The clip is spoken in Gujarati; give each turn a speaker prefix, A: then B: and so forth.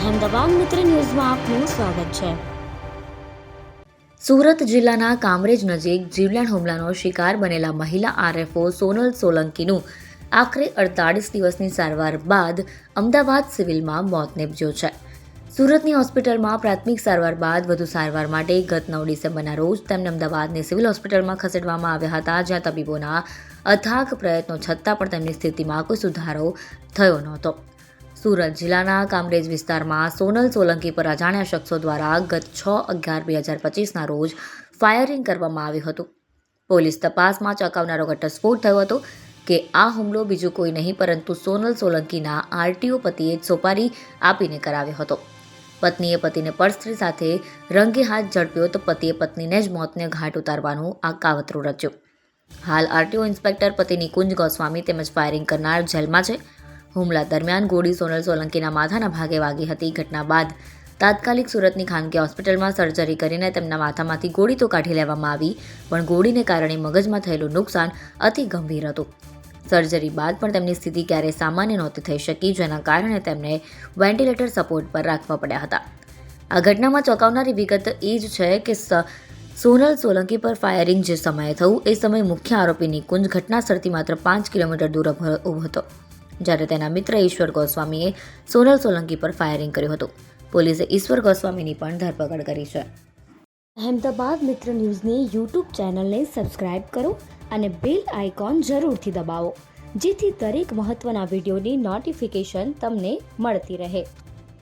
A: અહેમદાબાદ મિત્ર ન્યૂઝમાં આપનું સ્વાગત છે.
B: સુરત જિલ્લાના કામરેજ નજીક જીવલેણ હુમલાનો શિકાર બનેલા મહિલા આરએફઓ સોનલ સોલંકીનું આખરે અડતાળીસ દિવસની સારવાર બાદ અમદાવાદ સિવિલમાં મોત નીપજ્યું છે. સુરતની હોસ્પિટલમાં પ્રાથમિક સારવાર બાદ વધુ સારવાર માટે ગત નવ ડિસેમ્બરના રોજ તેમને અમદાવાદની સિવિલ હોસ્પિટલમાં ખસેડવામાં આવ્યા હતા, જ્યાં તબીબોના અથાગ પ્રયત્નો છતાં પણ તેમની સ્થિતિમાં કોઈ સુધારો થયો નહોતો. સુરત જિલ્લાના કામરેજ વિસ્તારમાં સોનલ સોલંકી પર અજાણ્યા શખ્સો દ્વારા ગત છ અગિયાર બે હજાર પચીસના રોજ ફાયરિંગ કરવામાં આવ્યું હતું. પોલીસ તપાસમાં ચોંકાવનારો ઘટસ્ફોટ થયો હતો કે આ હુમલો બીજું કોઈ નહીં, પરંતુ સોનલ સોલંકીના આરટીઓ પતિએ જ સોપારી આપીને કરાવ્યો હતો. પત્નીએ પતિને પડસ્ત્રી સાથે રંગે હાથ ઝડપ્યો તો પતિએ પત્નીને જ મોતને ઘાટ ઉતારવાનું આ કાવતરું રચ્યું. હાલ આરટીઓ ઇન્સ્પેક્ટર પતિ નિકુંજ ગોસ્વામી તેમજ ફાયરિંગ કરનાર જેલમાં છે. હુમલા દરમિયાન ગોળી સોનલ સોલંકીના માથાના ભાગે વાગી હતી. ઘટના બાદ તાત્કાલિક સુરતની ખાનગી હોસ્પિટલમાં સર્જરી કરીને તેમના માથામાંથી ગોળી તો કાઢી લેવામાં આવી, પણ ગોળીને કારણે મગજમાં થયેલું નુકસાન અતિ ગંભીર હતું. સર્જરી બાદ પણ તેમની સ્થિતિ ક્યારેય સામાન્ય નહોતી થઈ શકી, જેના કારણે તેમને વેન્ટિલેટર સપોર્ટ પર રાખવા પડ્યા હતા. આ ઘટનામાં ચોંકાવનારી વિગત એ જ છે કે સોનલ સોલંકી પર ફાયરિંગ જે સમયે થયું, એ સમયે મુખ્ય આરોપી નિકુંજ ઘટના સ્થળથી માત્ર પાંચ કિલોમીટર દૂર ઊભો હતો. જ્યારે તેના મિત્ર ઈશ્વર ગોસ્વામીએ સોનલ સોલંકી પર ફાયરિંગ કર્યું હતું. પોલીસે ઈશ્વર ગોસ્વામીની પણ ધરપકડ કરી છે.
A: અહેમદાબાદ મિત્ર ન્યૂઝની યુટ્યુબ ચેનલને સબસ્ક્રાઇબ કરો અને બેલ આઇકોન જરૂરથી દબાવો, જેથી દરેક મહત્ત્વના વિડીયોની નોટિફિકેશન તમને મળતી રહે.